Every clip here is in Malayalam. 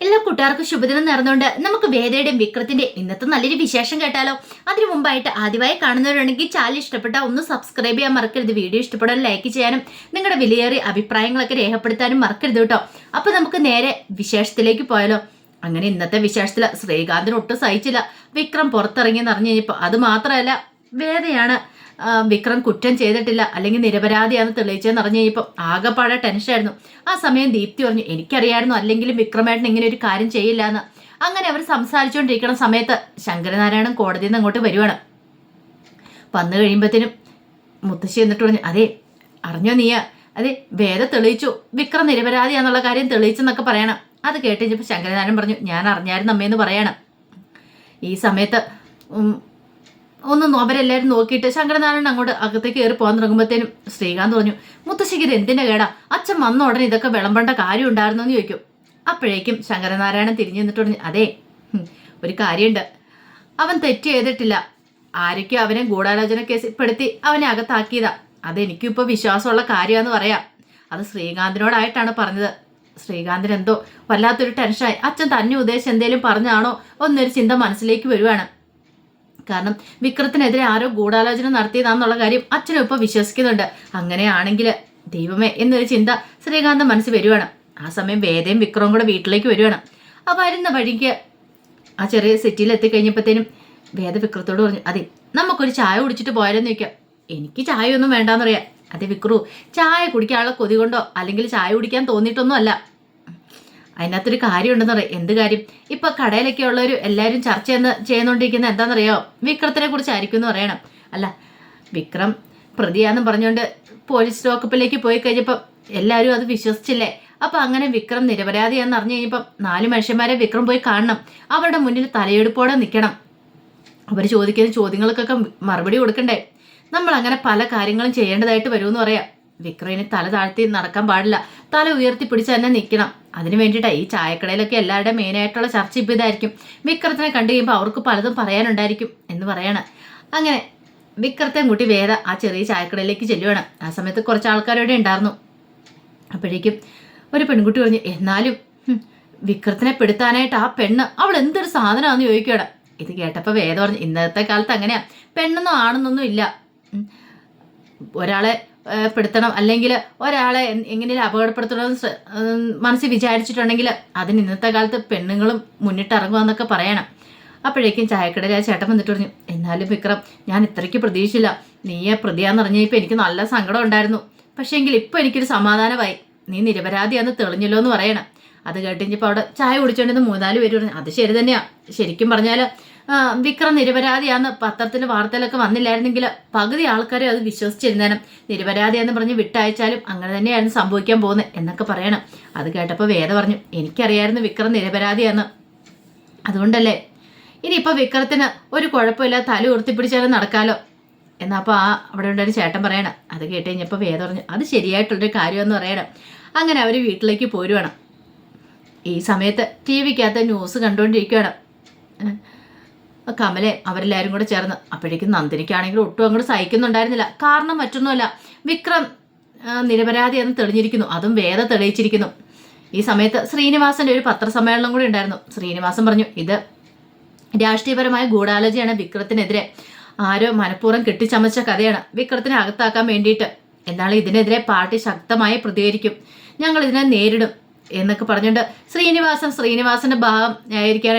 എല്ലാ കൂട്ടുകാർക്കും ശുഭദിനം നേർന്നുകൊണ്ട് നമുക്ക് വേദയുടെയും വിക്രത്തിന്റെ ഇന്നത്തെ നല്ലൊരു വിശേഷം കേട്ടാലോ. അതിനു മുമ്പായിട്ട് ആദ്യമായി കാണുന്നവരുണ്ടെങ്കിൽ ചാനൽ ഇഷ്ടപ്പെട്ട ഒന്ന് സബ്സ്ക്രൈബ് ചെയ്യാൻ മറക്കരുത്. വീഡിയോ ഇഷ്ടപ്പെടാൻ ലൈക്ക് ചെയ്യാനും നിങ്ങളുടെ വിലയേറിയ അഭിപ്രായങ്ങളൊക്കെ രേഖപ്പെടുത്താനും മറക്കരുത് കേട്ടോ. അപ്പൊ നമുക്ക് നേരെ വിശേഷത്തിലേക്ക് പോയാലോ. അങ്ങനെ ഇന്നത്തെ വിശേഷത്തിൽ ശ്രീകാന്തിന് ഒട്ടും സഹിച്ചില്ല. വിക്രം പുറത്തിറങ്ങി എന്നറിഞ്ഞു കഴിഞ്ഞപ്പോൾ അത് മാത്രമല്ല വേദയാണ് വിക്രം കുറ്റം ചെയ്തിട്ടില്ല അല്ലെങ്കിൽ നിരപരാധിയാണെന്ന് തെളിയിച്ചതെന്ന് അറിഞ്ഞു കഴിഞ്ഞപ്പോൾ ആകെപ്പാടെ ടെൻഷനായിരുന്നു ആ സമയം ദീപ്തി പറഞ്ഞു എനിക്കറിയായിരുന്നു അല്ലെങ്കിലും വിക്രമേട്ടൻ ഇങ്ങനെ ഒരു കാര്യം ചെയ്യില്ല എന്ന് അങ്ങനെ അവർ സംസാരിച്ചുകൊണ്ടിരിക്കുന്ന സമയത്ത് ശങ്കരനാരായണൻ കോടതിയിൽ നിന്ന് അങ്ങോട്ട് വരുവാണ്. വന്നു കഴിയുമ്പോഴത്തേനും മുത്തശ്ശി എന്നിട്ട് പറഞ്ഞു അതെ അറിഞ്ഞോ നീയ? അതെ വേദ തെളിയിച്ചു. വിക്രം നിരപരാധിയാന്നുള്ള കാര്യം തെളിയിച്ചെന്നൊക്കെ പറയണം. അത് കേട്ട് കഴിഞ്ഞപ്പോൾ ശങ്കരനാരായണൻ പറഞ്ഞു ഞാൻ അറിഞ്ഞായിരുന്നു അമ്മയെന്ന് പറയണം. ഈ സമയത്ത് ഒന്ന് അവരെല്ലാവരും നോക്കിയിട്ട് ശങ്കരനാരായണൻ അങ്ങോട്ട് അകത്തേക്ക് കയറി പോകാൻ തുടങ്ങുമ്പോഴത്തേനും ശ്രീകാന്ത് പറഞ്ഞു മുത്തശ്ശിക്ക് ഇത് എന്തിന്റെ കേടാ? അച്ഛൻ വന്ന ഉടനെ ഇതൊക്കെ വിളമ്പേണ്ട കാര്യം ഉണ്ടായിരുന്നു എന്ന് ചോദിക്കും. അപ്പോഴേക്കും ശങ്കരനാരായണൻ തിരിഞ്ഞു നിന്നിട്ട് പറഞ്ഞു അതെ ഒരു കാര്യമുണ്ട്. അവൻ തെറ്റ് ചെയ്തിട്ടില്ല. ആരൊക്കെയോ അവനെ ഗൂഢാലോചന കേസിൽ പെടുത്തി അവനെ അകത്താക്കിയതാ. അതെനിക്കും ഇപ്പോൾ വിശ്വാസമുള്ള കാര്യമാണെന്ന് പറയാം. അത് ശ്രീകാന്തിനോടായിട്ടാണ് പറഞ്ഞത്. ശ്രീകാന്തിന് എന്തോ വല്ലാത്തൊരു ടെൻഷനായി അച്ഛൻ തന്നെ ഉദ്ദേശിച്ച് എന്തേലും പറഞ്ഞാണോ എന്നൊരു ചിന്ത മനസ്സിലേക്ക് വരുവാണ്. കാരണം വിക്രത്തിനെതിരെ ആരോ ഗൂഢാലോചന നടത്തിയതാന്നുള്ള കാര്യം അച്ഛനും ഇപ്പൊ വിശ്വസിക്കുന്നുണ്ട്. അങ്ങനെയാണെങ്കിൽ ദൈവമേ എന്നൊരു ചിന്ത ശ്രീകാന്ത് മനസ്സിൽ വരുവാണ്. ആ സമയം വേദയും വിക്രവും കൂടെ വീട്ടിലേക്ക് വരുവാണ്. ആ വരുന്ന വഴിക്ക് ആ ചെറിയ സിറ്റിയിൽ എത്തിക്കഴിഞ്ഞപ്പോഴത്തേനും വേദ വിക്രത്തോട് പറഞ്ഞു അതെ നമുക്കൊരു ചായ കുടിച്ചിട്ട് പോയാലെന്ന് ചോദിക്കാം. എനിക്ക് ചായ ഒന്നും വേണ്ടാന്നറിയാം. അതെ വിക്രു ചായ കുടിക്കാനുള്ള കൊതി കൊണ്ടോ? അല്ലെങ്കിൽ ചായ കുടിക്കാൻ തോന്നിയിട്ടൊന്നും അല്ല. അതിനകത്തൊരു കാര്യമുണ്ടെന്ന് പറയാം. എന്ത് കാര്യം? ഇപ്പൊ കടയിലൊക്കെ ഉള്ളവർ എല്ലാവരും ചർച്ച ചെയ്യുന്ന ചെയ്യുന്നോണ്ടിരിക്കുന്ന എന്താണെന്നറിയോ വിക്രത്തിനെ കുറിച്ചായിരിക്കും എന്ന് പറയണം. അല്ല വിക്രം പ്രതിയാന്ന് പറഞ്ഞുകൊണ്ട് പോലീസ് ലോക്കപ്പിലേക്ക് പോയി കഴിഞ്ഞപ്പോൾ എല്ലാവരും അത് വിശ്വസിച്ചില്ലേ? അപ്പൊ അങ്ങനെ വിക്രം നിരപരാധിയാന്ന് അറിഞ്ഞു കഴിഞ്ഞപ്പം നാല് മനുഷ്യന്മാരെ വിക്രം പോയി കാണണം. അവരുടെ മുന്നിൽ തലയെടുപ്പോടെ നിൽക്കണം അവർ ചോദിക്കുന്ന ചോദ്യങ്ങൾക്കൊക്കെ മറുപടി കൊടുക്കണ്ടേ? നമ്മൾ അങ്ങനെ പല കാര്യങ്ങളും ചെയ്യേണ്ടതായിട്ട് വരുമെന്ന് പറയാം. വിക്രമിന് തല താഴ്ത്തി നടക്കാൻ പാടില്ല. തല ഉയർത്തി പിടിച്ച് തന്നെ നിൽക്കണം അതിന് വേണ്ടിയിട്ടാണ് ഈ ചായക്കടയിലൊക്കെ എല്ലാവരുടെ മെയിനായിട്ടുള്ള ചർച്ച ഇപ്പം ഇതായിരിക്കും. വിക്രത്തിനെ കണ്ടു കഴിയുമ്പോൾ അവർക്ക് പലതും പറയാനുണ്ടായിരിക്കും എന്ന് പറയണം. അങ്ങനെ വിക്രത്തെ കൂട്ടി വേദ ആ ചെറിയ ചായക്കടയിലേക്ക് ചെല്ലുവാണ്. ആ സമയത്ത് കുറച്ച് ആൾക്കാരോടെ ഉണ്ടായിരുന്നു. അപ്പോഴേക്കും ഒരു പെൺകുട്ടി പറഞ്ഞു എന്നാലും വിക്രത്തിനെ പെടുത്താനായിട്ട് ആ പെണ്ണ് അവൾ എന്തൊരു സാധനമാണെന്ന് ചോദിക്കുകയാണ്. ഇത് കേട്ടപ്പോൾ വേദ പറഞ്ഞു ഇന്നത്തെ കാലത്ത് അങ്ങനെയാ. പെണ്ണെന്നോ ആണെന്നൊന്നും ഇല്ല. ഒരാളെ പെടുത്തണം അല്ലെങ്കിൽ ഒരാളെ എങ്ങനെയും അപകടപ്പെടുത്തണമെന്ന് ശ്ര- മനസ്സിൽ വിചാരിച്ചിട്ടുണ്ടെങ്കിൽ അതിന് ഇന്നത്തെ കാലത്ത് പെണ്ണുങ്ങളും മുന്നിട്ടിറങ്ങുമെന്നൊക്കെ പറയണം. അപ്പോഴേക്കും ചായക്കടയിൽ ആ ചേട്ടൻ വന്നിട്ട് പറഞ്ഞു എന്നാലും വിക്രം ഞാൻ ഇത്രയ്ക്ക് പ്രതീക്ഷിച്ചില്ല. നീയെ പ്രതിയാന്ന് അറിഞ്ഞപ്പോൾ എനിക്ക് നല്ല സങ്കടം ഉണ്ടായിരുന്നു. പക്ഷേങ്കിൽ ഇപ്പോൾ എനിക്കൊരു സമാധാനമായി. നീ നിരപരാധിയാന്ന് തെളിഞ്ഞല്ലോ എന്ന് പറയണം. അത് കേട്ടിഞ്ഞപ്പോൾ അവിടെ ചായ കുടിച്ചോണ്ടിരുന്ന മൂന്നാൽ പേര് പറഞ്ഞു അത് ശരി തന്നെയാണ് ശരിക്കും പറഞ്ഞാൽ വിക്രം നിരപരാധിയാന്ന് പത്രത്തിൽ വാർത്തയിലൊക്കെ വന്നില്ലായിരുന്നെങ്കിൽ പകുതി ആൾക്കാരെ അത് വിശ്വസിച്ചിരുന്നേനും. നിരപരാധിയാന്ന് പറഞ്ഞ് വിട്ടയച്ചാലും അങ്ങനെ തന്നെയായിരുന്നു സംഭവിക്കാൻ പോകുന്നത് എന്നൊക്കെ പറയണം. അത് കേട്ടപ്പോൾ വേദ പറഞ്ഞു എനിക്കറിയായിരുന്നു വിക്രം നിരപരാധിയാന്ന്. അതുകൊണ്ടല്ലേ? ഇനിയിപ്പോൾ വിക്രത്തിന് ഒരു കുഴപ്പമില്ല തല ഉയർത്തിപ്പിടിച്ചാലും നടക്കാലോ? എന്നപ്പോൾ ആ അവിടെ ഉണ്ടായിരുന്ന ചേട്ടൻ പറയണം. അത് കേട്ട് കഴിഞ്ഞപ്പോൾ വേദ പറഞ്ഞു അത് ശരിയായിട്ടുള്ളൊരു കാര്യമെന്ന് പറയണം. അങ്ങനെ അവർ വീട്ടിലേക്ക് പോരുവാണ്. ഈ സമയത്ത് ടി വിക്കകത്ത് ന്യൂസ് കണ്ടുകൊണ്ടിരിക്കുകയാണ് കമലെ അവരെല്ലാവരും കൂടെ ചേർന്ന്. അപ്പോഴേക്കും നന്ദിനിക്കാണെങ്കിലും ഒട്ടും അങ്ങോട്ട് സഹിക്കുന്നുണ്ടായിരുന്നില്ല. കാരണം മറ്റൊന്നുമല്ല വിക്രം നിരപരാധി എന്ന് തെളിഞ്ഞിരിക്കുന്നു. അതും വേദ തെളിയിച്ചിരിക്കുന്നു. ഈ സമയത്ത് ശ്രീനിവാസന്റെ ഒരു പത്രസമ്മേളനം കൂടി ഉണ്ടായിരുന്നു. ശ്രീനിവാസൻ പറഞ്ഞു ഇത് രാഷ്ട്രീയപരമായ ഗൂഢാലോചനയാണ്. വിക്രത്തിനെതിരെ ആരോ മനഃപൂർവം കെട്ടിച്ചമച്ച കഥയാണ്. വിക്രത്തിനെ അകത്താക്കാൻ വേണ്ടിയിട്ട്. എന്നാൽ ഇതിനെതിരെ പാർട്ടി ശക്തമായി പ്രതികരിക്കും. ഞങ്ങൾ ഇതിനെ നേരിടും. എന്നൊക്കെ പറഞ്ഞുകൊണ്ട് ശ്രീനിവാസൻ ശ്രീനിവാസന്റെ ഭാഗം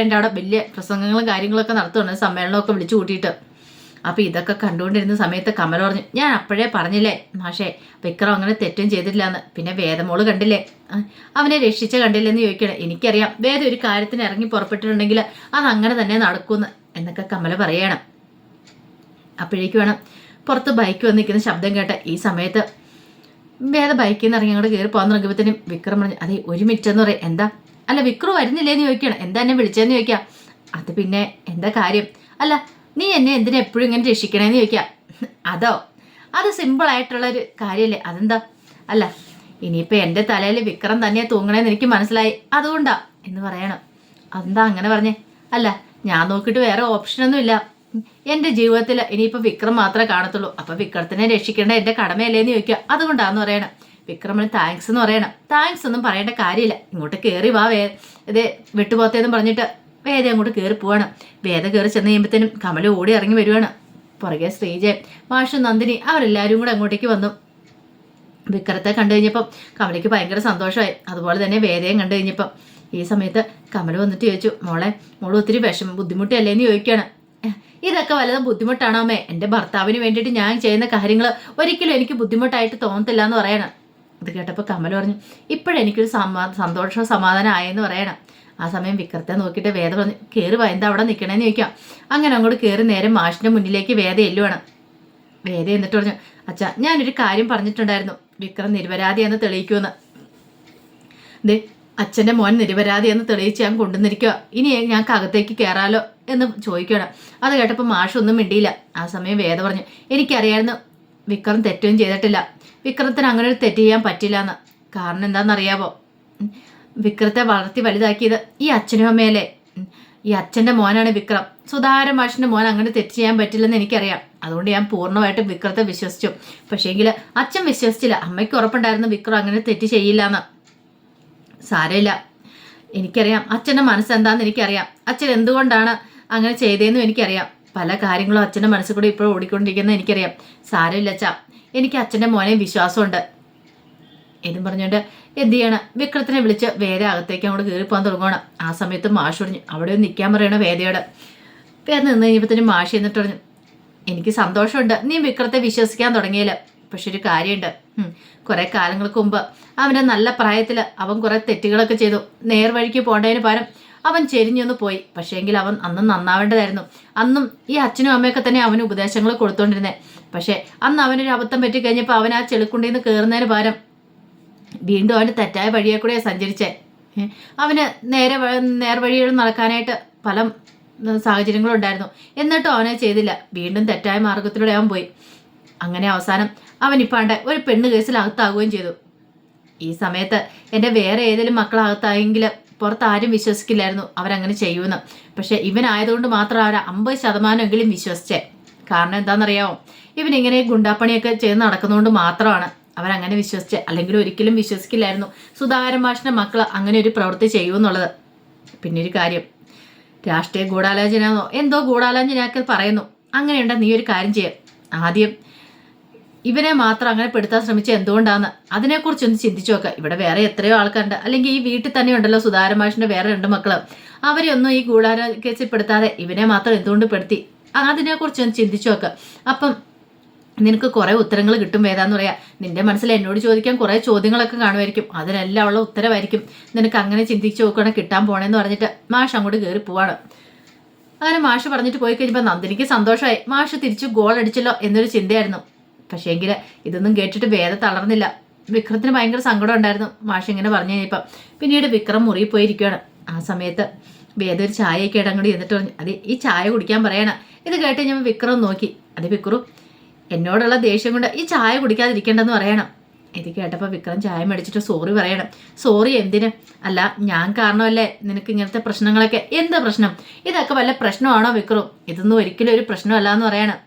എന്റെ അവിടെ വലിയ പ്രസംഗങ്ങളും കാര്യങ്ങളൊക്കെ നടത്തുന്നുണ്ട്. സമ്മേളനമൊക്കെ വിളിച്ചു കൂട്ടിയിട്ട്. അപ്പോൾ ഇതൊക്കെ കണ്ടുകൊണ്ടിരുന്ന സമയത്ത് കമൽ പറഞ്ഞു ഞാൻ അപ്പോഴേ പറഞ്ഞില്ലേ മാഷേ വിക്രം അങ്ങനെ തെറ്റും ചെയ്തിട്ടില്ല എന്ന് പിന്നെ വേദമോൾ കണ്ടില്ലേ? അവനെ രക്ഷിച്ച കണ്ടില്ലെന്ന് ചോദിക്കണം. എനിക്കറിയാം വേദം ഒരു കാര്യത്തിന് ഇറങ്ങി പുറപ്പെട്ടിട്ടുണ്ടെങ്കിൽ അത് അങ്ങനെ തന്നെ നടക്കുമെന്ന് എന്നൊക്കെ കമല പറയണം. അപ്പോഴേക്ക് വേണം പുറത്ത് ബൈക്ക് വന്നിരിക്കുന്ന ശബ്ദം കേട്ട ഈ സമയത്ത് വേദ ബൈക്കിൽ നിന്ന് ഇറങ്ങി അങ്ങോട്ട് കയറി പോകാൻ തുടങ്ങിയപ്പോഴത്തേനും വിക്രം പറഞ്ഞു അതെ ഒരു മിനിറ്റ് എന്ന് പറയാം. എന്താ? അല്ല വിക്രം വരുന്നില്ലേന്ന് ചോദിക്കണം എന്താ എന്നെ വിളിച്ചതെന്ന് ചോദിക്കാം? അത് പിന്നെ എന്താ കാര്യം? അല്ല നീ എന്നെ എന്തിനാ എപ്പോഴും ഇങ്ങനെ രക്ഷിക്കണേന്ന് ചോദിക്കാം. അതോ? അത് സിമ്പിൾ ആയിട്ടുള്ളൊരു കാര്യമല്ലേ അതെന്താ? അല്ല ഇനിയിപ്പോൾ എന്റെ തലയിൽ വിക്രം തന്നെ തൂങ്ങണേന്ന് എനിക്ക് മനസ്സിലായി. അതുകൊണ്ടാ. എന്ന് പറയണം. അതെന്താ അങ്ങനെ പറഞ്ഞേ? അല്ല ഞാൻ നോക്കിയിട്ട് വേറെ ഓപ്ഷനൊന്നും ഇല്ല. എന്റെ ജീവിതത്തിൽ ഇനിയിപ്പോൾ വിക്രം മാത്രമേ കാണത്തുള്ളൂ. അപ്പോൾ വിക്രത്തിനെ രക്ഷിക്കേണ്ട എന്റെ കടമയല്ലേന്ന് ചോദിക്കുക. അതുകൊണ്ടാന്ന് പറയണം. വിക്രമിന് താങ്ക്സ് എന്ന് പറയണം. താങ്ക്സ് ഒന്നും പറയേണ്ട കാര്യമില്ല. ഇങ്ങോട്ട് കയറി വാ വേ ഇത് വിട്ടുപോത്തേന്ന് പറഞ്ഞിട്ട് വേദ അങ്ങോട്ട് കയറി പോവാണ്. വേദ കയറി ചെന്ന് കഴിയുമ്പോഴത്തേനും കമല ഓടി ഇറങ്ങി വരുവാണ്. പുറകെ ശ്രീജയൻ മാഷു നന്ദിനി അവരെല്ലാവരും കൂടെ അങ്ങോട്ടേക്ക് വന്നു. വിക്രത്തെ കണ്ടു കഴിഞ്ഞപ്പം കമലയ്ക്ക് ഭയങ്കര സന്തോഷമായി. അതുപോലെ തന്നെ വേദയും കണ്ടു കഴിഞ്ഞപ്പം ഈ സമയത്ത് കമല വന്നിട്ട് ചോദിച്ചു മോളെ മോൾ ഒത്തിരി വിഷമം ബുദ്ധിമുട്ടല്ലേ? എന്ന് ചോദിക്കുകയാണ്. ഇതൊക്കെ വല്ലതും ബുദ്ധിമുട്ടാണോ അമ്മേ? എന്റെ ഭർത്താവിന് വേണ്ടിയിട്ട് ഞാൻ ചെയ്യുന്ന കാര്യങ്ങൾ ഒരിക്കലും എനിക്ക് ബുദ്ധിമുട്ടായിട്ട് തോന്നത്തില്ല എന്ന് പറയണം. ഇത് കേട്ടപ്പോൾ കമൽ പറഞ്ഞു ഇപ്പോഴെനിക്കൊരു സമാ സന്തോഷവും സമാധാനം ആയെന്ന് പറയണം. ആ സമയം വിക്രത്തെ നോക്കിയിട്ട് വേദ പറഞ്ഞു കയറി വാ എന്താ അവിടെ നിൽക്കണേന്ന് ചോദിക്കാം. അങ്ങനെ അങ്ങോട്ട് കയറി നേരെ മാഷിന്റെ മുന്നിലേക്ക് വേദ എല്ലുവാണ് വേദ എന്നിട്ട് പറഞ്ഞു അച്ഛാ ഞാനൊരു കാര്യം പറഞ്ഞിട്ടുണ്ടായിരുന്നു. വിക്രം നിരപരാധിയെന്ന് തെളിയിക്കുമെന്ന്. ദേ അച്ഛന്റെ മോൻ നിരപരാധിയെന്ന് തെളിയിച്ച് ഞാൻ കൊണ്ടുവന്നിരിക്കുക ഇനി ഞങ്ങൾക്ക് അകത്തേക്ക് കയറാലോ എന്ന് ചോദിക്കണം അത് കേട്ടപ്പോൾ മാഷൊന്നും മിണ്ടിയില്ല. ആ സമയം വേദ പറഞ്ഞു എനിക്കറിയായിരുന്നു വിക്രം തെറ്റും ചെയ്തിട്ടില്ല. വിക്രത്തിന് അങ്ങനെ ഒരു തെറ്റ് ചെയ്യാൻ പറ്റില്ല എന്ന് കാരണം എന്താണെന്നറിയാവോ? വിക്രത്തെ വളർത്തി വലുതാക്കിയത് ഈ അച്ഛനും അമ്മയല്ലേ? ഈ അച്ഛന്റെ മോനാണ് വിക്രം. സുധാര മാഷിന്റെ മോൻ അങ്ങനെ തെറ്റ് ചെയ്യാൻ പറ്റില്ലെന്ന് എനിക്കറിയാം. അതുകൊണ്ട് ഞാൻ പൂർണമായിട്ടും വിക്രത്തെ വിശ്വസിച്ചു. പക്ഷേങ്കിൽ അച്ഛൻ വിശ്വസിച്ചില്ല. അമ്മയ്ക്ക് ഉറപ്പുണ്ടായിരുന്നു വിക്രം അങ്ങനെ തെറ്റ് ചെയ്യില്ല എന്ന് സാരമില്ല. എനിക്കറിയാം. അച്ഛന്റെ മനസ്സെന്താന്ന് എനിക്കറിയാം. അച്ഛൻ എന്തുകൊണ്ടാണ് അങ്ങനെ ചെയ്തേന്നും എനിക്കറിയാം. പല കാര്യങ്ങളും അച്ഛന്റെ മനസ്സിൽ കൂടെ ഇപ്പോൾ ഓടിക്കൊണ്ടിരിക്കുന്നത് എനിക്കറിയാം. സാരമില്ല അച്ഛാ. എനിക്ക് അച്ഛന്റെ മോനെ വിശ്വാസമുണ്ട്. എന്നും പറഞ്ഞുകൊണ്ട് എന്ത് ചെയ്യണം? വിക്രത്തിനെ വിളിച്ച് വേദ അകത്തേക്ക് അങ്ങോട്ട് കയറിപ്പോകാൻ തുടങ്ങണം ആ സമയത്ത് മാഷ് പറഞ്ഞു അവിടെ ഒന്ന് നിൽക്കാൻ പറയണം വേദയോട്? വേദ നിന്ന് കഴിഞ്ഞപ്പോഴത്തേനും മാഷ് എന്നിട്ട് പറഞ്ഞു എനിക്ക് സന്തോഷമുണ്ട്. നീ വിക്രത്തെ വിശ്വസിക്കാൻ തുടങ്ങിയില്ല. പക്ഷെ ഒരു കാര്യമുണ്ട്. കുറേ കാലങ്ങൾക്ക് മുമ്പ് അവന്റെ നല്ല പ്രായത്തിൽ അവൻ കുറേ തെറ്റുകളൊക്കെ ചെയ്തു. നേർവഴിക്ക് പോകേണ്ടതിന് പകരം അവൻ ചെരിഞ്ഞൊന്ന് പോയി. പക്ഷേങ്കിൽ അവൻ അന്നും നന്നാവേണ്ടതായിരുന്നു. അന്നും ഈ അച്ഛനും അമ്മയൊക്കെ തന്നെ അവന് ഉപദേശങ്ങൾ കൊടുത്തോണ്ടിരുന്നേ. പക്ഷേ അന്ന് അവനൊരു അബദ്ധം പറ്റി കഴിഞ്ഞപ്പോൾ അവൻ ആ ചെളിക്കുണ്ടിൽ നിന്ന് കയറുന്നതിന് പകരം വീണ്ടും അവന് തെറ്റായ വഴിയെ കൂടെ സഞ്ചരിച്ചേ. അവന് നേരെ നേർവഴികൾ നടക്കാനായിട്ട് പല സാഹചര്യങ്ങളും ഉണ്ടായിരുന്നു എന്നിട്ടും അവനെ ചെയ്തില്ല. വീണ്ടും തെറ്റായ മാർഗത്തിലൂടെ അവൻ പോയി. അങ്ങനെ അവസാനം അവൻ ഇപ്പാണ്ട് ഒരു പെണ്ണ് കേസിൽ അകത്താകുകയും ചെയ്തു. ഈ സമയത്ത് എന്റെ വേറെ ഏതെങ്കിലും മക്കളകത്തായെങ്കിൽ പുറത്ത് ആരും വിശ്വസിക്കില്ലായിരുന്നു. അവരങ്ങനെ ചെയ്യുമെന്ന് പക്ഷെ ഇവനായതുകൊണ്ട് മാത്രം അവർ അമ്പത് ശതമാനമെങ്കിലും വിശ്വസിച്ചേ. കാരണം എന്താണെന്നറിയാമോ ഇവനിങ്ങനെ ഗുണ്ടാപ്പണിയൊക്കെ ചെയ്ത് നടക്കുന്നതുകൊണ്ട് മാത്രമാണ് അവരങ്ങനെ വിശ്വസിച്ച്. അല്ലെങ്കിൽ ഒരിക്കലും വിശ്വസിക്കില്ലായിരുന്നു. സുധാകരൻ മാഷിന്റെ മക്കൾ അങ്ങനെ ഒരു പ്രവൃത്തി ചെയ്യുമെന്നുള്ളത്. പിന്നെ ഒരു കാര്യം. രാഷ്ട്രീയ ഗൂഢാലോചനയെന്നോ? എന്തോ ഗൂഢാലോചനയാക്കൽ പറയുന്നു. അങ്ങനെയുണ്ട നീ ഒരു കാര്യം ചെയ്യാം. ആദ്യം ഇവനെ മാത്രം അങ്ങനെ പെടുത്താൻ ശ്രമിച്ച എന്തുകൊണ്ടാന്ന്? അതിനെക്കുറിച്ചൊന്ന് ചിന്തിച്ചു നോക്കുക ഇവിടെ വേറെ എത്രയോ ആൾക്കാരുണ്ട്. അല്ലെങ്കിൽ ഈ വീട്ടിൽ തന്നെ ഉണ്ടല്ലോ സുധാരമാഷിന്റെ വേറെ രണ്ട് മക്കൾ. അവരെയൊന്നും ഈ ഗൂഢാര കേസിൽ പെടുത്താതെ ഇവനെ മാത്രം എന്തുകൊണ്ട് പെടുത്തി? അതിനെക്കുറിച്ചൊന്ന് ചിന്തിച്ചു നോക്കുക അപ്പം നിനക്ക് കുറേ ഉത്തരങ്ങൾ കിട്ടും വേദാന്ന് പറയാ. നിന്റെ മനസ്സിൽ എന്നോട് ചോദിക്കാൻ കുറേ ചോദ്യങ്ങളൊക്കെ കാണുമായിരിക്കും. അതിനെല്ലാം ഉള്ള ഉത്തരവായിരിക്കും. നിനക്ക് അങ്ങനെ ചിന്തിച്ചു നോക്കണം കിട്ടാൻ പോണേന്ന് പറഞ്ഞിട്ട് മാഷ് അങ്ങോട്ട് കയറി പോവാണ്. അങ്ങനെ മാഷ് പറഞ്ഞിട്ട് പോയി കഴിഞ്ഞപ്പോൾ നന്ദിനിക്ക് സന്തോഷമായി. മാഷ് തിരിച്ചു ഗോൾ അടിച്ചല്ലോ എന്നൊരു ചിന്തയായിരുന്നു. പക്ഷേങ്കിൽ ഇതൊന്നും കേട്ടിട്ട് വേദ തളർന്നില്ല. വിക്രത്തിന് ഭയങ്കര സങ്കടം ഉണ്ടായിരുന്നു. മാഷ് ഇങ്ങനെ പറഞ്ഞു കഴിഞ്ഞപ്പം പിന്നീട് വിക്രം മുറി പോയിരിക്കുകയാണ്. ആ സമയത്ത് വേദ ഒരു ചായയൊക്കെ ഇടങ്ങടി എന്നിട്ട് പറഞ്ഞു അത് ഈ ചായ കുടിക്കാൻ പറയണം. ഇത് കേട്ട് ഞാൻ വിക്രം നോക്കി. അത് വിക്രു എന്നോടുള്ള ദേഷ്യം കൊണ്ട് ഈ ചായ കുടിക്കാതിരിക്കേണ്ടെന്ന് പറയണം. ഇത് കേട്ടപ്പോൾ വിക്രം ചായ മേടിച്ചിട്ട് സോറി പറയണം. സോറി എന്തിന്? അല്ല ഞാൻ കാരണമല്ലേ നിനക്ക് ഇങ്ങനത്തെ പ്രശ്നങ്ങളൊക്കെ? എന്താ പ്രശ്നം? ഇതൊക്കെ വല്ല പ്രശ്നമാണോ വിക്രം? ഇതൊന്നും ഒരിക്കലും ഒരു പ്രശ്നമല്ല എന്ന് പറയണം.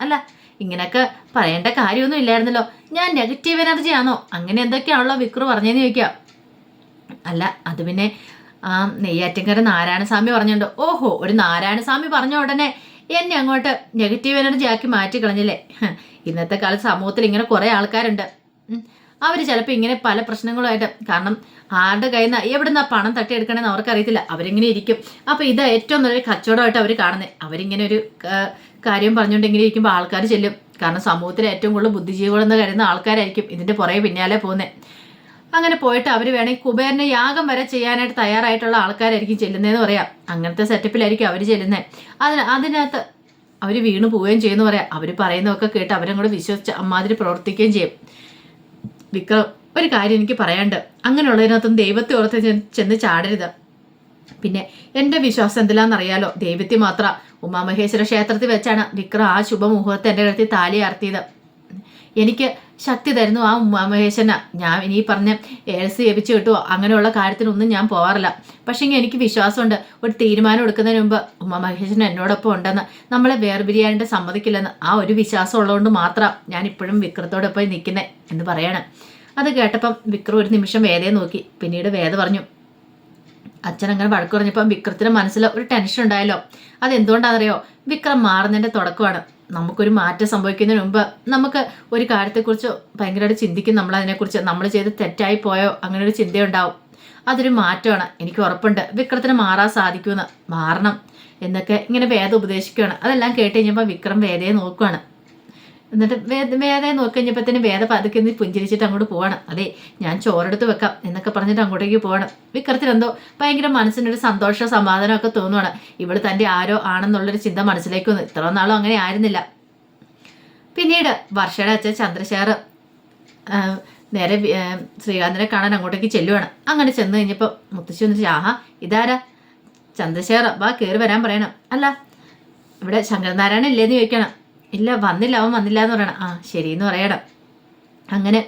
അല്ല ഇങ്ങനെയൊക്കെ പറയേണ്ട കാര്യമൊന്നും ഇല്ലായിരുന്നല്ലോ. ഞാൻ നെഗറ്റീവ് എനർജി ആണോ? അങ്ങനെ എന്തൊക്കെയാണല്ലോ വിക്രു പറഞ്ഞതെന്ന് ചോദിക്കാം അല്ല അത് പിന്നെ ആ നെയ്യാറ്റിൻകര നാരായണസ്വാമി പറഞ്ഞിട്ടുണ്ട്. ഓഹോ ഒരു നാരായണസ്വാമി പറഞ്ഞ ഉടനെ എന്നെ അങ്ങോട്ട് നെഗറ്റീവ് എനർജി ആക്കി മാറ്റി കളഞ്ഞില്ലേ? ഇന്നത്തെ കാലത്ത് സമൂഹത്തിൽ ഇങ്ങനെ കുറേ ആൾക്കാരുണ്ട്. അവർ ചിലപ്പോൾ ഇങ്ങനെ പല പ്രശ്നങ്ങളുമായിട്ട് കാരണം ആരുടെ കയ്യിൽ നിന്ന് എവിടുന്ന പണം തട്ടിയെടുക്കണമെന്ന് അവർക്കറിയത്തില്ല. അവരിങ്ങനെ ഇരിക്കും. അപ്പോൾ ഇതാ ഏറ്റവും നല്ലൊരു കച്ചവടമായിട്ട് അവർ കാണുന്നത് അവരിങ്ങനെ ഒരു കാര്യം പറഞ്ഞുണ്ടെങ്കിൽ ഇങ്ങനെ ഇരിക്കുമ്പോൾ ആൾക്കാർ ചെല്ലും. കാരണം സമൂഹത്തിൽ ഏറ്റവും കൂടുതൽ ബുദ്ധിജീവികളെന്ന് കരുതുന്ന ആൾക്കാരായിരിക്കും ഇതിന്റെ പുറകെ പിന്നാലെ പോകുന്നത് അങ്ങനെ പോയിട്ട് അവർ വേണമെങ്കിൽ കുബേരനെ യാഗം വരെ ചെയ്യാനായിട്ട് തയ്യാറായിട്ടുള്ള ആൾക്കാരായിരിക്കും ചെല്ലുന്നതെന്ന് പറയാം. അങ്ങനത്തെ സെറ്റപ്പിലായിരിക്കും അവർ ചെല്ലുന്നത് അതിന് അതിനകത്ത് അവർ വീണ് പോവുകയും ചെയ്യുമെന്ന് പറയാം. അവർ പറയുന്നതൊക്കെ കേട്ട് അവരും കൂടെ വിശ്വസിച്ച് അമ്മാതിരി പ്രവർത്തിക്കുകയും ചെയ്യും. വിക്രം ഒരു കാര്യം എനിക്ക് പറയാണ്ട് അങ്ങനെയുള്ളതിനകത്തും ദൈവത്തെ ഓർത്ത് ചെന്ന് ചാടരുത്. പിന്നെ എന്റെ വിശ്വാസം എന്തിലാണെന്നറിയാലോ? ദേവത്തി മാത്രം. ഉമാമഹേശ്വര ക്ഷേത്രത്തിൽ വെച്ചാണ് വിക്രം ആ ശുഭമുഹൂർത്തം എന്റെ കഴുത്തിൽ താലി ആർത്തിയത്. എനിക്ക് ശക്തി തരുന്നു ആ ഉമാമഹേശ്വരന. ഞാൻ ഇനി പറഞ്ഞ ഏഴ്സ് ലഭിച്ചു കിട്ടുമോ അങ്ങനെയുള്ള കാര്യത്തിനൊന്നും ഞാൻ പോകാറില്ല പക്ഷേ എനിക്ക് വിശ്വാസമുണ്ട്. ഒരു തീരുമാനം എടുക്കുന്നതിന് മുമ്പ് ഉമാമഹേശ്വരൻ എന്നോടൊപ്പം ഉണ്ടെന്ന്. നമ്മളെ വേർപിരിയാനായിട്ട് സമ്മതിക്കില്ലെന്ന്. ആ ഒരു വിശ്വാസം ഉള്ളതുകൊണ്ട് മാത്രം ഞാൻ ഇപ്പോഴും വിക്രത്തോടൊപ്പം നിൽക്കുന്നത് എന്ന് പറയണം. അത് കേട്ടപ്പം വിക്രം ഒരു നിമിഷം വേദയെ നോക്കി. പിന്നീട് വേദ പറഞ്ഞു അച്ഛൻ അങ്ങനെ വഴക്ക് പറഞ്ഞപ്പം വിക്രത്തിന് മനസ്സിൽ ഒരു ടെൻഷൻ ഉണ്ടായല്ലോ. അതെന്തുകൊണ്ടാണെന്നറിയോ? വിക്രം മാറുന്നതിന്റെ തുടക്കമാണ്. നമുക്കൊരു മാറ്റം സംഭവിക്കുന്നതിന് മുമ്പ് നമുക്ക് ഒരു കാര്യത്തെക്കുറിച്ച് ഭയങ്കരമായിട്ട് ചിന്തിക്കും. നമ്മൾ അതിനെക്കുറിച്ച് നമ്മൾ ചെയ്ത് തെറ്റായി പോയോ? അങ്ങനെ ഒരു ചിന്തയുണ്ടാവും. അതൊരു മാറ്റമാണ്. എനിക്ക് ഉറപ്പുണ്ട്. വിക്രത്തിന് മാറാൻ സാധിക്കുമെന്ന്. മാറണം. എന്നൊക്കെ ഇങ്ങനെ വേദ ഉപദേശിക്കുകയാണ്. അതെല്ലാം കേട്ട് കഴിഞ്ഞപ്പോൾ വിക്രം വേദയെ നോക്കുകയാണ് എന്നിട്ട് വേദ വേദയെ നോക്കി കഴിഞ്ഞപ്പോഴത്തേന് വേദ പതുക്കെ ഒന്ന് പുഞ്ചിരിച്ചിട്ട് അങ്ങോട്ട് പോകണം അതെ ഞാൻ ചോറെടുത്ത് വെക്കാം എന്നൊക്കെ പറഞ്ഞിട്ട് അങ്ങോട്ടേക്ക് പോകണം വിക്രത്തിൽ എന്തോ ഭയങ്കര മനസ്സിനൊരു സന്തോഷ സമാധാനമൊക്കെ തോന്നുവാണ്. ഇവൾ തന്റെ ആരോ ആണെന്നുള്ളൊരു ചിന്ത മനസ്സിലേക്ക് വന്നു. ഇത്ര നാളും അങ്ങനെ ആയിരുന്നില്ല. പിന്നീട് വർഷയുടെ അച്ഛൻ ചന്ദ്രശേഖർ നേരെ ശ്രീകാന്തിനെ കാണാൻ അങ്ങോട്ടേക്ക് ചെല്ലുവാണ്. അങ്ങനെ ചെന്ന് കഴിഞ്ഞപ്പോൾ മുത്തശ്ശി വന്നിട്ട് ആഹാ ഇതാരാ? ചന്ദ്രശേഖർ വാ കയറി വരാൻ പറയണം. അല്ല ഇവിടെ ശങ്കരനാരായണ ഇല്ലേന്ന് ചോദിക്കണം. ഇല്ല വന്നില്ല അവൻ വന്നില്ല എന്ന് പറയണം. ആ ശരിയെന്ന് പറയണം. അങ്ങനെ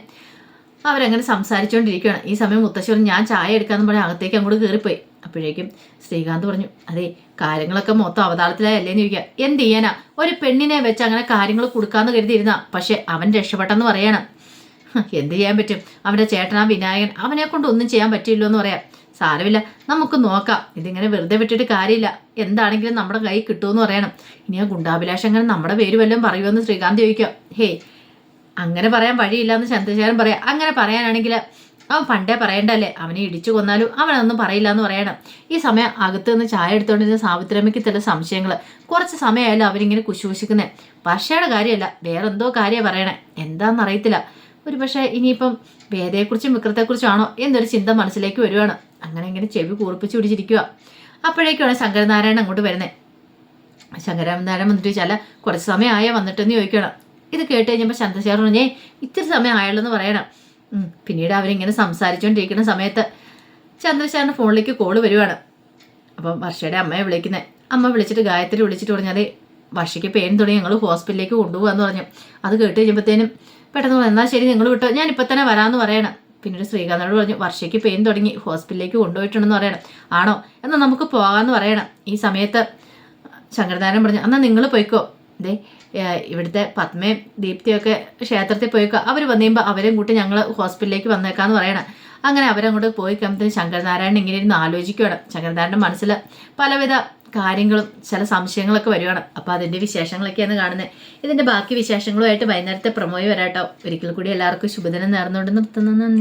അവരങ്ങനെ സംസാരിച്ചുകൊണ്ടിരിക്കുകയാണ് ഈ സമയം മുത്തശ്ശി ഞാൻ ചായ എടുക്കാന്ന് പറഞ്ഞ് അകത്തേക്ക് അങ്ങോട്ട് കയറിപ്പോയി അപ്പോഴേക്കും ശ്രീകാന്ത് പറഞ്ഞു അതെ കാര്യങ്ങളൊക്കെ മൊത്തം അവതാളത്തിലായല്ലേന്ന് ചോദിക്കുക. എന്ത് ചെയ്യാനാ? ഒരു പെണ്ണിനെ വെച്ച് അങ്ങനെ കാര്യങ്ങൾ കൊടുക്കാന്ന് കരുതിയിരുന്ന. പക്ഷെ അവൻ രക്ഷപ്പെട്ടെന്ന് പറയണം. എന്ത് ചെയ്യാൻ പറ്റും? അവന്റെ ചേട്ടനാ വിനായകൻ. അവനെ കൊണ്ട് ഒന്നും ചെയ്യാൻ പറ്റില്ലോ എന്ന് പറയാം. സാരമില്ല. നമുക്ക് നോക്കാം. ഇതിങ്ങനെ വെറുതെ വിട്ടിട്ട് കാര്യമില്ല. എന്താണെങ്കിലും നമ്മുടെ കൈ കിട്ടുമെന്ന് പറയണം. ഇനി ആ ഗുണ്ടാഭിലാഷം അങ്ങനെ നമ്മുടെ പേര് വല്ലതും പറയുമെന്ന് ശ്രീകാന്ത് ചോദിക്കാം. ഹേ അങ്ങനെ പറയാൻ വഴിയില്ല എന്ന് ചന്ദ്രശേഖരൻ പറയാം. അങ്ങനെ പറയാനാണെങ്കിൽ അവൻ പണ്ടേ പറയണ്ടല്ലേ? അവനെ ഇടിച്ചു കൊന്നാലും അവനൊന്നും പറയില്ല എന്ന് പറയണം. ഈ സമയം അകത്ത് നിന്ന് ചായ എടുത്തുകൊണ്ടിരുന്ന സാവിത്രമ്മയ്ക്ക് ചില സംശയങ്ങൾ കുറച്ച് സമയമായാലും അവരിങ്ങനെ കുശുകുശിക്കുന്നത് വർഷയുടെ കാര്യമല്ല വേറെന്തോ കാര്യമാണ് പറയണേ. എന്താണെന്ന് അറിയത്തില്ല ഒരു പക്ഷേ ഇനിയിപ്പം വേദയെക്കുറിച്ചും വിക്രത്തെക്കുറിച്ചും ആണോ എന്നൊരു ചിന്ത മനസ്സിലേക്ക് വരുവാണ്. അങ്ങനെ ഇങ്ങനെ ചെവി കൂർപ്പിച്ച് പിടിച്ചിരിക്കുക അപ്പോഴേക്കാണ് ശങ്കരനാരായണൻ അങ്ങോട്ട് വരുന്നത് ശങ്കരനാരായണൻ വന്നിട്ട് ചോദിച്ചാൽ കുറച്ച് സമയമായോ വന്നിട്ടെന്ന് ചോദിക്കണം. ഇത് കേട്ട് കഴിഞ്ഞപ്പോൾ ചന്ദ്രശേഖർ പറഞ്ഞേ ഇത്തിരി സമയം ആയുള്ളെന്ന് പറയണം. പിന്നീട് അവരിങ്ങനെ സംസാരിച്ചുകൊണ്ടിരിക്കുന്ന സമയത്ത് ചന്ദ്രശേഖരന്റെ ഫോണിലേക്ക് കോൾ വരുവാണ്. അപ്പം വർഷയുടെ അമ്മയെ വിളിക്കുന്നത് അമ്മ വിളിച്ചിട്ട് ഗായത്രി വിളിച്ചിട്ട് പറഞ്ഞാൽ വർഷയ്ക്ക് പേൻ തുടങ്ങി ഞങ്ങൾ ഹോസ്പിറ്റലിലേക്ക് കൊണ്ടുപോകാന്ന് പറഞ്ഞു. അത് കേട്ട് കഴിഞ്ഞപ്പോഴത്തേനും പെട്ടെന്ന് പറഞ്ഞു എന്നാൽ ശരി നിങ്ങൾ വിട്ടോ. ഞാനിപ്പോൾ തന്നെ വരാമെന്ന് പറയണം. പിന്നീട് ശ്രീകാന്തനോട് പറഞ്ഞു വർഷയ്ക്ക് പെയിൻ തുടങ്ങി ഹോസ്പിറ്റലിലേക്ക് കൊണ്ടുപോയിട്ടുണ്ടെന്ന് പറയണം. ആണോ? എന്നാൽ നമുക്ക് പോകാമെന്ന് പറയണം. ഈ സമയത്ത് ശങ്കരനാരായണൻ പറഞ്ഞു എന്നാൽ നിങ്ങൾ പോയിക്കോ. ദേ ഇവിടുത്തെ പത്മയും ദീപ്തിയൊക്കെ ക്ഷേത്രത്തിൽ പോയിക്കോ. അവർ വന്നു കഴിയുമ്പോൾ അവരെയും കൂട്ടി ഞങ്ങൾ ഹോസ്പിറ്റലിലേക്ക് വന്നേക്കാന്ന് പറയണം. അങ്ങനെ അവരങ്ങോട്ട് പോയി കഴിയുമ്പോൾ ശങ്കരനാരായണൻ ഇങ്ങനെ ഇരുന്ന് ആലോചിക്കുകയാണ് ശങ്കരനാരായണന്റെ മനസ്സിൽ പലവിധ കാര്യങ്ങളും ചില സംശയങ്ങളൊക്കെ വരുവാണ്. അപ്പോൾ അതിന്റെ വിശേഷങ്ങളൊക്കെയാണ് കാണുന്നത് ഇതിന്റെ ബാക്കി വിശേഷങ്ങളുമായിട്ട് വൈകുന്നേരത്തെ പ്രമോയി വരാട്ടോ. ഒരിക്കൽ കൂടി എല്ലാവർക്കും ശുഭദിനം നേർന്നുകൊണ്ട് നിർത്തുന്നു. നന്ദി.